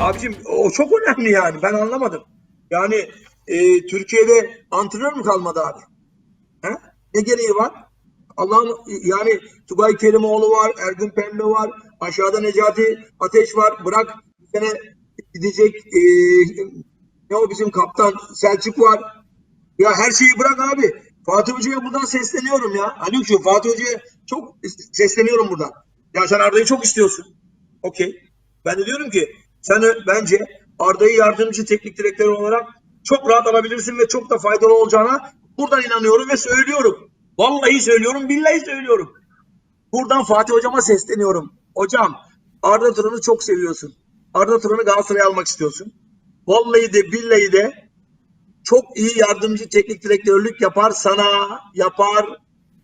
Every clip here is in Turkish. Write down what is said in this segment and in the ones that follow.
Abicim o çok önemli yani. Ben anlamadım. Yani e, Türkiye'de antrenör mü kalmadı abi? He? Ne gereği var? Allah'ın yani Tugay Kerimoğlu var, Ergün Pembe var, aşağıda Necati Ateş var. Bırak bir sene gidecek e, ne o bizim kaptan Selçuk var. Ya her şeyi bırak abi. Fatih Hoca'ya buradan sesleniyorum ya. Haluk'cuğum Fatih Hoca'ya çok sesleniyorum buradan. Ya sen Arda'yı çok istiyorsun. Okey. Ben de diyorum ki sen bence Arda'yı yardımcı teknik direktör olarak çok rahat alabilirsin ve çok da faydalı olacağına buradan inanıyorum ve söylüyorum. Vallahi söylüyorum, billahi söylüyorum. Buradan Fatih hocama sesleniyorum. Hocam Arda Turan'ı çok seviyorsun. Arda Turan'ı Galatasaray'a almak istiyorsun. Vallahi de billahi de çok iyi yardımcı teknik direktörlük yapar sana, yapar.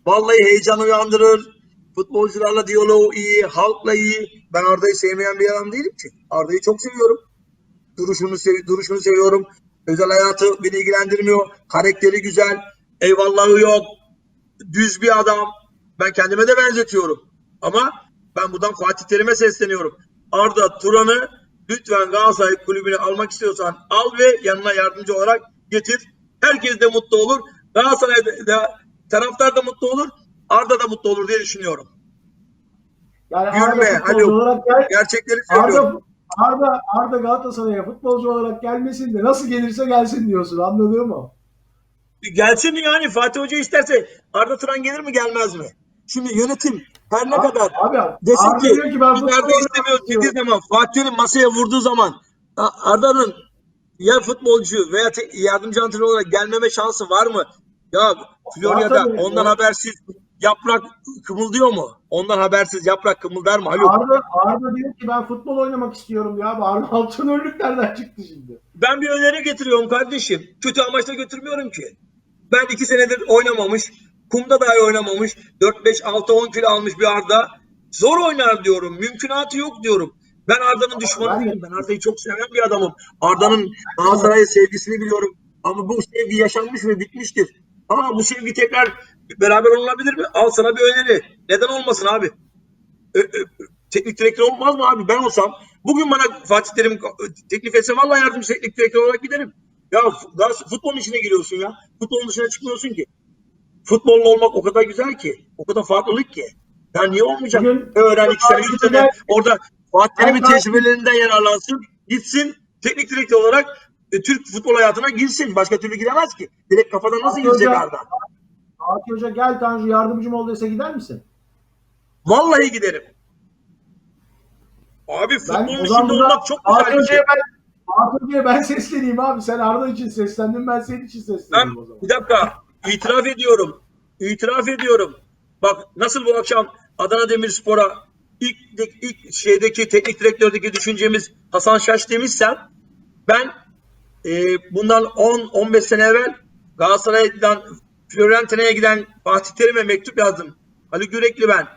Vallahi heyecan uyandırır. Futbolcularla diyaloğu iyi, halkla iyi. Ben Arda'yı sevmeyen bir adam değilim ki. Arda'yı çok seviyorum. Duruşunu, sev duruşunu seviyorum. Özel hayatı beni ilgilendirmiyor. Karakteri güzel. Eyvallahı yok. Düz bir adam. Ben kendime de benzetiyorum. Ama ben buradan Fatih Terim'e sesleniyorum. Arda Turan'ı lütfen Galatasaray kulübüne almak istiyorsan al ve yanına yardımcı olarak getir. Herkes de mutlu olur. Galatasaray'da da, taraftar da mutlu olur. Arda da mutlu olur diye düşünüyorum. Yani Gülme, alo. olarak gel, Gerçekleri söylüyorum. Arda, Arda, Arda Galatasaray'a futbolcu olarak gelmesin de nasıl gelirse gelsin diyorsun anladın mı? Gelsin yani Fatih Hoca isterse Arda Turan gelir mi gelmez mi? Şimdi yönetim her ne kadar Abi desin Arda ki diyor ki ben Arda istemiyoruz dediği zaman Fatih'in masaya vurduğu zaman Arda'nın ya futbolcu veya yardımcı antrenör olarak gelmeme şansı var mı? Ya Florya'da ondan O- habersiz yaprak kımıldıyor mu? Ondan habersiz yaprak kımıldar mı? Haluk Arda, Arda diyor ki ben futbol oynamak istiyorum ya. Arda antrenörlük nereden çıktı şimdi? Ben bir öneri getiriyorum kardeşim. Kötü amaçla götürmüyorum ki. Ben iki senedir oynamamış, kumda dahi oynamamış, 4, 5, 6, 10 kilo almış bir Arda. Zor oynar diyorum. Mümkünatı yok diyorum. Ben Arda'nın düşmanı değilim. Ben Arda'yı çok seven bir adamım. Arda'nın Galatasaray'a sevgisini biliyorum. Ama bu sevgi yaşanmış ve bitmiştir. Ama bu sevgi tekrar beraber olunabilir mi? Al sana bir öneri. Neden olmasın abi? Ö- ö- teknik direktör olmaz mı abi? Ben olsam bugün bana Fatih Terim teklif etse vallahi yardımcı teknik direktör olarak giderim. Ya futbolun içine giriyorsun ya. Futbolun dışına çıkmıyorsun ki. Futbolla olmak o kadar güzel ki. O kadar farklılık ki. Ya niye olmayacak? Bugün- Öğren iki sene, üç sene orada Fatih Terim'in tecrübelerinden yararlansın. Gitsin teknik direktör olarak e, Türk futbol hayatına girsin. Başka türlü giremez ki. Direkt kafadan nasıl girecek Arda? Fatih Hoca gel Tanju yardımcım ol dese gider misin? Vallahi giderim. Abi Ben futbolun içinde olmak çok güzel Fatih bir şey. Ben, Fatih Hoca'ya ben sesleneyim abi. Sen Arda için seslendin ben senin için Ben sesleneyim o zaman. bir dakika itiraf ediyorum. İtiraf ediyorum. Bak nasıl bu akşam Adana Demirspor'a ilk, ilk şeydeki teknik direktördeki düşüncemiz Hasan Şaş demişsem ben e, bundan 10-15 sene evvel Galatasaray'dan Fiorentina'ya giden Fatih Terim'e mektup yazdım. Haluk Yürekli ben.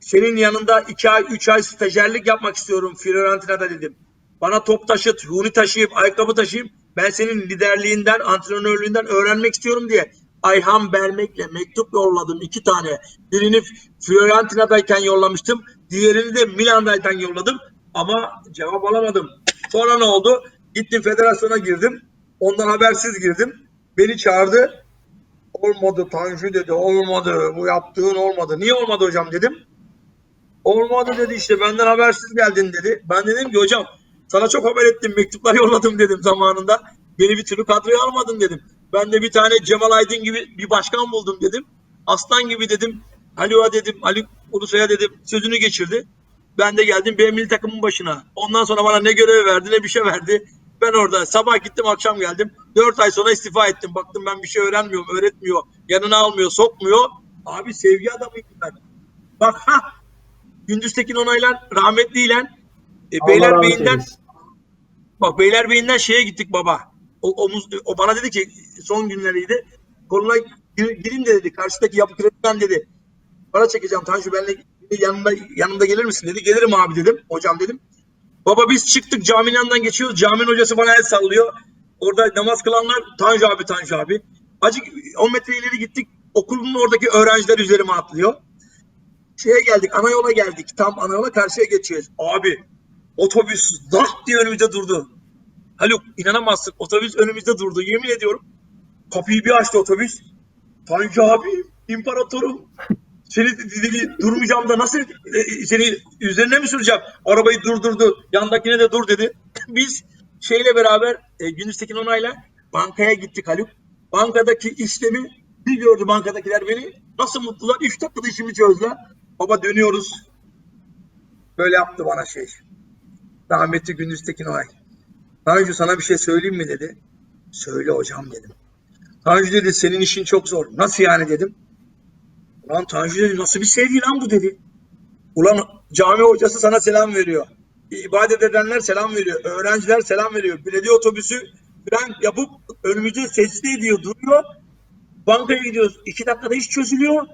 Senin yanında 2 ay 3 ay stajyerlik yapmak istiyorum Fiorentina'da dedim. Bana top taşıt, huni taşıyıp, ayakkabı taşıyıp ben senin liderliğinden, antrenörlüğünden öğrenmek istiyorum diye Ayhan Bermek'le mektup yolladım iki tane. Birini Fiorentina'dayken yollamıştım. Diğerini de Milan'dayken yolladım. Ama cevap alamadım. Sonra ne oldu? Gittim federasyona girdim. Ondan habersiz girdim. Beni çağırdı. Olmadı Tanju dedi. Olmadı. Bu yaptığın olmadı. Niye olmadı hocam dedim. Olmadı dedi işte benden habersiz geldin dedi. Ben dedim ki hocam sana çok haber ettim mektuplar yolladım dedim zamanında. Beni bir türlü kadroya almadın dedim. Ben de bir tane Cemal Aydın gibi bir başkan buldum dedim. Aslan gibi dedim. Haluk'a dedim. Haluk Ulusoy'a dedim. Sözünü geçirdi. Ben de geldim benim milli takımın başına. Ondan sonra bana ne görev verdi ne bir şey verdi. Ben orada sabah gittim akşam geldim. Dört ay sonra istifa ettim. Baktım ben bir şey öğrenmiyorum, öğretmiyor. Yanına almıyor, sokmuyor. Abi sevgi adamıyım ben. Bak ha Gündüz Tekin onaylan rahmetliyle e, Beylerbeyi'nden bak Beylerbeyi'nden şeye gittik baba. O, omuz, o bana dedi ki son günleriydi. Koluna gir, gireyim de dedi. Karşıdaki yapı krediden dedi. Para çekeceğim Tanju benimle yanında yanımda gelir misin dedi. Gelirim abi dedim. Hocam dedim. Baba biz çıktık caminin yanından geçiyoruz. Caminin hocası bana el sallıyor. Orada namaz kılanlar Tanju abi Tanju abi. Acık 10 metre ileri gittik. Okulun oradaki öğrenciler üzerime atlıyor şeye geldik, ana yola geldik. Tam ana yola karşıya geçiyoruz. Abi Otobüs zah diye önümüzde durdu. Haluk inanamazsın otobüs önümüzde durdu yemin ediyorum. Kapıyı bir açtı otobüs. Tanju abi imparatorum. Seni dedi durmayacağım da nasıl e, seni üzerine mi süreceğim? Arabayı durdurdu. Yandakine de dur dedi. Biz şeyle beraber e, Gündüz Tekin Onay'la bankaya gittik Haluk. Bankadaki işlemi bir gördü bankadakiler beni. Nasıl mutlular. Üç dakikada işimi çözdüler. Baba dönüyoruz. Böyle yaptı bana şey. Rahmetli Gündüz Tekin Onay. Tanju sana bir şey söyleyeyim mi dedi. Söyle hocam dedim. Tanju dedi senin işin çok zor. Nasıl yani dedim. Ulan Tanju dedi nasıl bir sevgi lan bu dedi. Ulan cami hocası sana selam veriyor. İbadet edenler selam veriyor. Öğrenciler selam veriyor. Belediye otobüsü fren yapıp önümüzde sesli ediyor duruyor. Bankaya gidiyoruz. İki dakikada iş çözülüyor.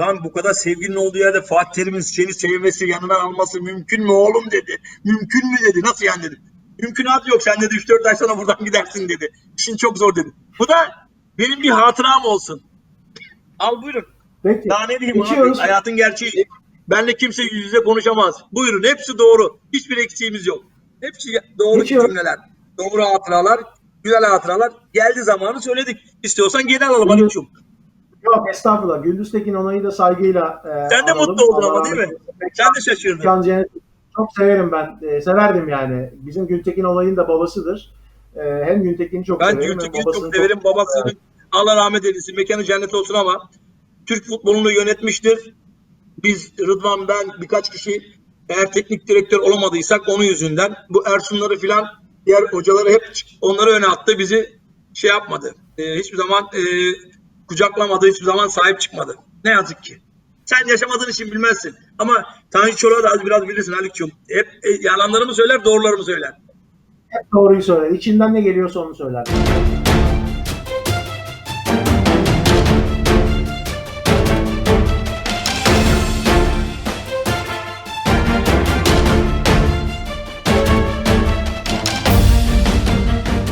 Lan bu kadar sevginin olduğu yerde Fatih Terim'in seni sevmesi, yanına alması mümkün mü oğlum dedi. Mümkün mü dedi. Nasıl yani dedim. Mümkünatı yok. Sen dedi 3-4 ay sonra buradan gidersin dedi. İşin çok zor dedi. Bu da benim bir hatıram olsun. Al buyurun. Peki. Daha ne diyeyim abi? Geçiyoruz. Hayatın gerçeği. Benle kimse yüz yüze konuşamaz. Buyurun hepsi doğru. Hiçbir eksiğimiz yok. Hepsi doğru Geçiyorum. cümleler. Doğru hatıralar. Güzel hatıralar. Geldi zamanı söyledik. İstiyorsan geri alalım. Haluk'cum. Yok estağfurullah. Gündüz Tekin onayı da saygıyla e, Sen de analım. mutlu oldun ama değil mi? Sen de şaşırdın. Çok severim ben. E, severdim yani. Bizim Güntekin olayın da babasıdır. E, hem Güntekin'i çok Ben severim. Gültekin'i babasını çok severim. Babasının Allah rahmet eylesin. Mekanı cennet olsun ama Türk futbolunu yönetmiştir. Biz Rıdvan ben birkaç kişi eğer teknik direktör olamadıysak onun yüzünden bu Ersunları filan diğer hocaları hep onları öne attı. Bizi şey yapmadı. Ee, hiçbir zaman e, kucaklamadı. Hiçbir zaman sahip çıkmadı. Ne yazık ki. Sen yaşamadığın için bilmezsin. Ama Tanju Çolak'ı da az biraz bilirsin Haluk'cum. Hep e, yalanlarımı söyler, doğrularımı söyler. Hep doğruyu söyler. İçinden ne geliyorsa onu söyler.